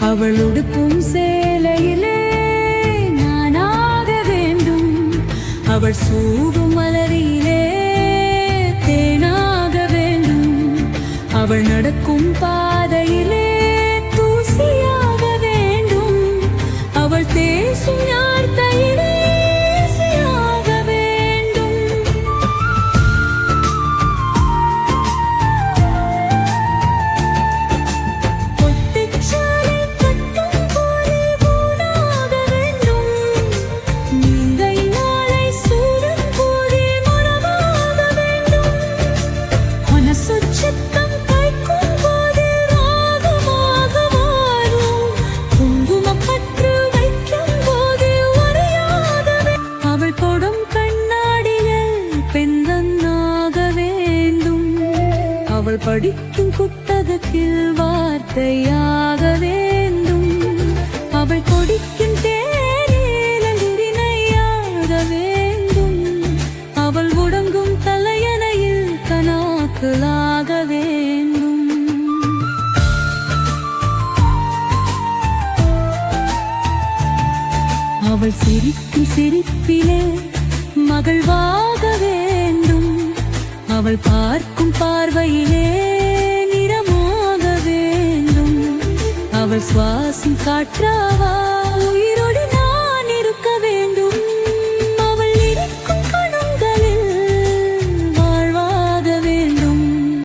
அவள் உடுப்பும் சேலையிலே நானாக வேண்டும். அவள் சூடும் மலரியிலே தேனாக வேண்டும். அவள் நடக்கும் பாதையிலே அவள் படிக்கும் புத்தகத்தில் வார்த்தையாக வேண்டும். அவள் கொடிக்கும் தேனிலையாக வேண்டும். அவள் உடங்கும் தலையணையில் கனாக்களாக வேண்டும். அவள் சிரிக்கும் சிரிப்பிலே மகள் வேண்டும் அவள் பார்க்கும் பார்வையிலே நிறமாக வேண்டும். அவள் சுவாசம் காற்றாவா? உயிர்